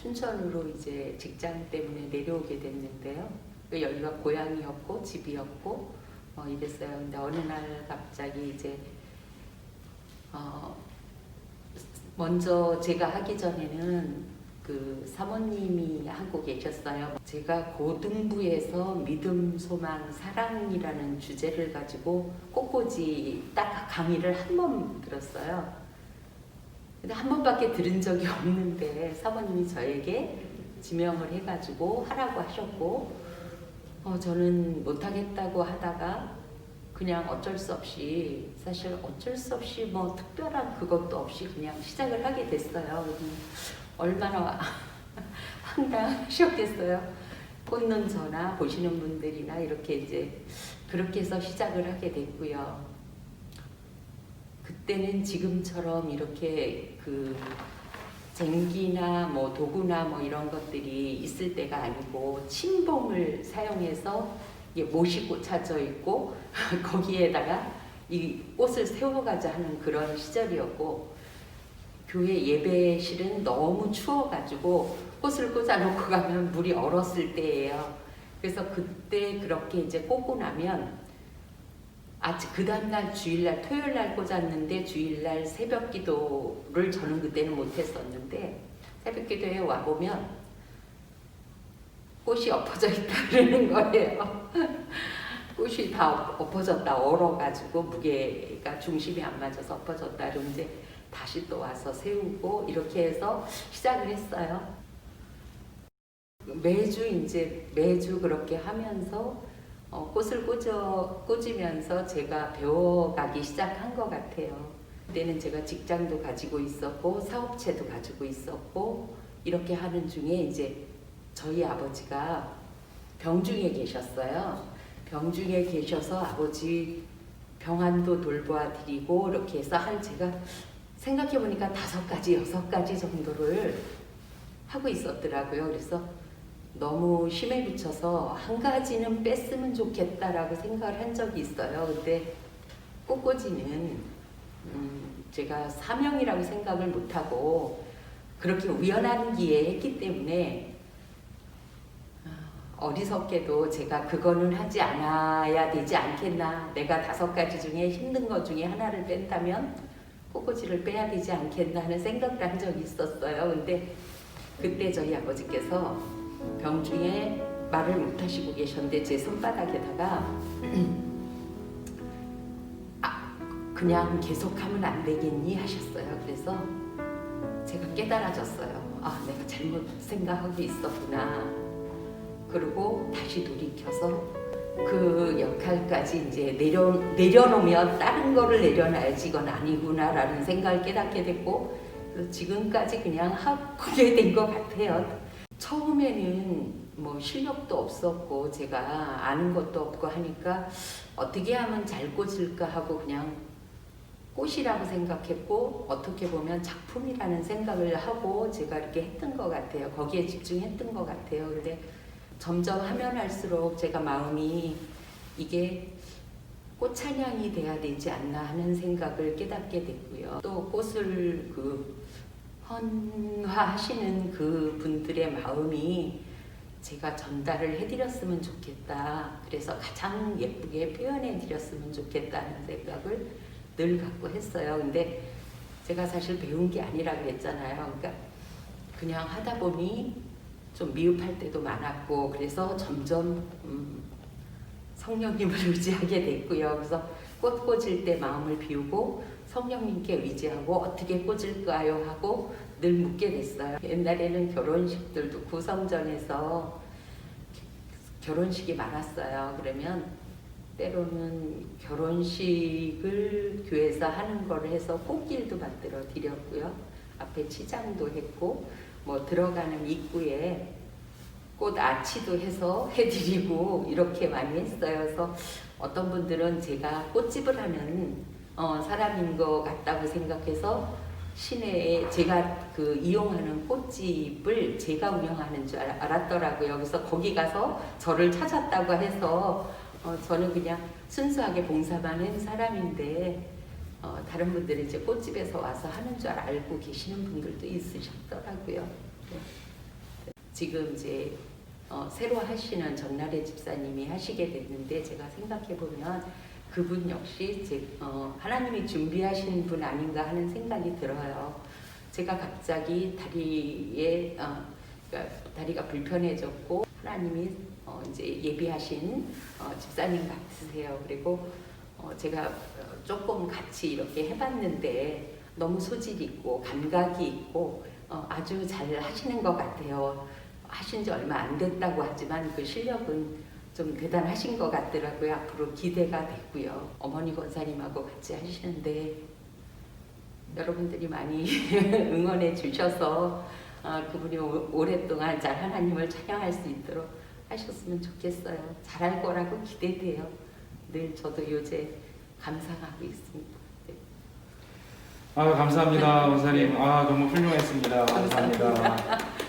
춘천으로 이제 직장 때문에 내려오게 됐는데요. 그 여기가 고향이었고 집이었고 어, 이랬어요. 근데 어느 날 갑자기 이제 어, 먼저 제가 하기 전에는 그 사모님이 하고 계셨어요. 제가 고등부에서 믿음, 소망, 사랑이라는 주제를 가지고 꽃꽂이 딱 강의를 한 번 들었어요. 근데 한 번밖에 들은 적이 없는데 사모님이 저에게 지명을 해가지고 하라고 하셨고 어, 저는 못하겠다고 하다가 그냥 어쩔 수 없이 사실 어쩔 수 없이 뭐 특별한 그것도 없이 그냥 시작을 하게 됐어요. 얼마나 황당하셨겠어요. 꽂는 저나 보시는 분들이나 이렇게 이제 그렇게 해서 시작을 하게 됐고요. 그때는 지금처럼 이렇게 그 쟁기나 뭐 도구나 뭐 이런 것들이 있을 때가 아니고 침봉을 사용해서 못이 꽂혀져 있고 거기에다가 이 꽃을 세워가자 하는 그런 시절이었고 교회 예배실은 너무 추워가지고 꽃을 꽂아놓고 가면 물이 얼었을 때예요. 그래서 그때 그렇게 이제 꽂고 나면 아침 그 다음날 주일날 토요일날 꽂았는데 주일날 새벽기도를 저는 그때는 못했었는데 새벽기도에 와 보면 꽃이 엎어져 있다 그러는 거예요. 꽃이 다 엎어졌다 얼어가지고 무게가 중심이 안 맞아서 엎어졌다 이제 다시 또 와서 세우고 이렇게 해서 시작을 했어요. 매주 이제 매주 그렇게 하면서 어, 꽃을 꽂아, 꽂으면서 제가 배워가기 시작한 것 같아요. 그때는 제가 직장도 가지고 있었고 사업체도 가지고 있었고 이렇게 하는 중에 이제 저희 아버지가 병중에 계셨어요. 병중에 계셔서 아버지 병환도 돌보아 드리고 이렇게 해서 한 제가 생각해 보니까 다섯 가지 여섯 가지 정도를 하고 있었더라고요. 그래서 너무 힘에 붙여서 한 가지는 뺐으면 좋겠다라고 생각을 한 적이 있어요. 근데 꽃꽂이는 음, 제가 사명이라고 생각을 못하고 그렇게 우연한 기에 했기 때문에 아, 어리석게도 제가 그거는 하지 않아야 되지 않겠나 내가 다섯 가지 중에 힘든 것 중에 하나를 뺀다면 꽃꽂이를 빼야 되지 않겠나 하는 생각을 한 적이 있었어요. 근데 그때 저희 아버지께서 병중에 말을 못 하시고 계셨는데 제 손바닥에다가 아, 그냥 계속하면 안 되겠니 하셨어요. 그래서 제가 깨달아졌어요. 아, 내가 잘못 생각하고 있었구나. 그리고 다시 돌이켜서 그 역할까지 이제 내려 내려놓으면 다른 거를 내려놔야지 이건 아니구나라는 생각을 깨닫게 됐고 지금까지 그냥 하게 된 것 같아요. 처음에는 뭐 실력도 없었고 제가 아는 것도 없고 하니까 어떻게 하면 잘 꽂을까 하고 그냥 꽃이라고 생각했고 어떻게 보면 작품이라는 생각을 하고 제가 이렇게 했던 것 같아요. 거기에 집중했던 것 같아요. 근데 점점 하면 할수록 제가 마음이 이게 꽃찬양이 돼야 되지 않나 하는 생각을 깨닫게 됐고요. 또 꽃을 그 헌화하시는 그 분들의 마음이 제가 전달을 해드렸으면 좋겠다. 그래서 가장 예쁘게 표현해 드렸으면 좋겠다는 생각을 늘 갖고 했어요. 근데 제가 사실 배운 게 아니라 그랬잖아요. 그러니까 그냥 하다 보니 좀 미흡할 때도 많았고 그래서 점점 음, 성령님을 의지하게 됐고요. 그래서 꽃 꽂을 때 마음을 비우고 성령님께 의지하고 어떻게 꽂을까요 하고 늘 묻게 됐어요. 옛날에는 결혼식들도 구성전에서 결혼식이 많았어요. 그러면 때로는 결혼식을 교회에서 하는 걸 해서 꽃길도 만들어 드렸고요. 앞에 치장도 했고 뭐 들어가는 입구에 꽃 아치도 해서 해드리고 이렇게 많이 했어요. 그래서 어떤 분들은 제가 꽃집을 하는 어, 사람인 것 같다고 생각해서 시내에 제가 그 이용하는 꽃집을 제가 운영하는 줄 알- 알았더라고요. 그래서 거기 가서 저를 찾았다고 해서 어, 저는 그냥 순수하게 봉사만 한 사람인데 어, 다른 분들이 이제 꽃집에서 와서 하는 줄 알고 계시는 분들도 있으셨더라고요. 네. 지금 이제 어, 새로 하시는 전나래 집사님이 하시게 됐는데 제가 생각해 보면 그분 역시 제, 어, 하나님이 준비하신 분 아닌가 하는 생각이 들어요. 제가 갑자기 다리에 어, 그러니까 다리가 불편해졌고 하나님이 어, 이제 예비하신 어, 집사님 같으세요. 그리고 어, 제가 어, 조금 같이 이렇게 해봤는데 너무 소질 있고 감각이 있고 어, 아주 잘 하시는 것 같아요. 하신 지 얼마 안 됐다고 하지만 그 실력은 좀 대단하신 것 같더라고요. 앞으로 기대가 됐고요. 어머니 권사님하고 같이 하시는데 여러분들이 많이 응원해 주셔서 어, 그분이 오- 오랫동안 잘 하나님을 찬양할 수 있도록 하셨으면 좋겠어요. 잘할 거라고 기대돼요. 늘 저도 요새 감상하고 있습니다. 네. 아 감사합니다 원사님. 아 너무 훌륭했습니다. 감사합니다. 감사합니다.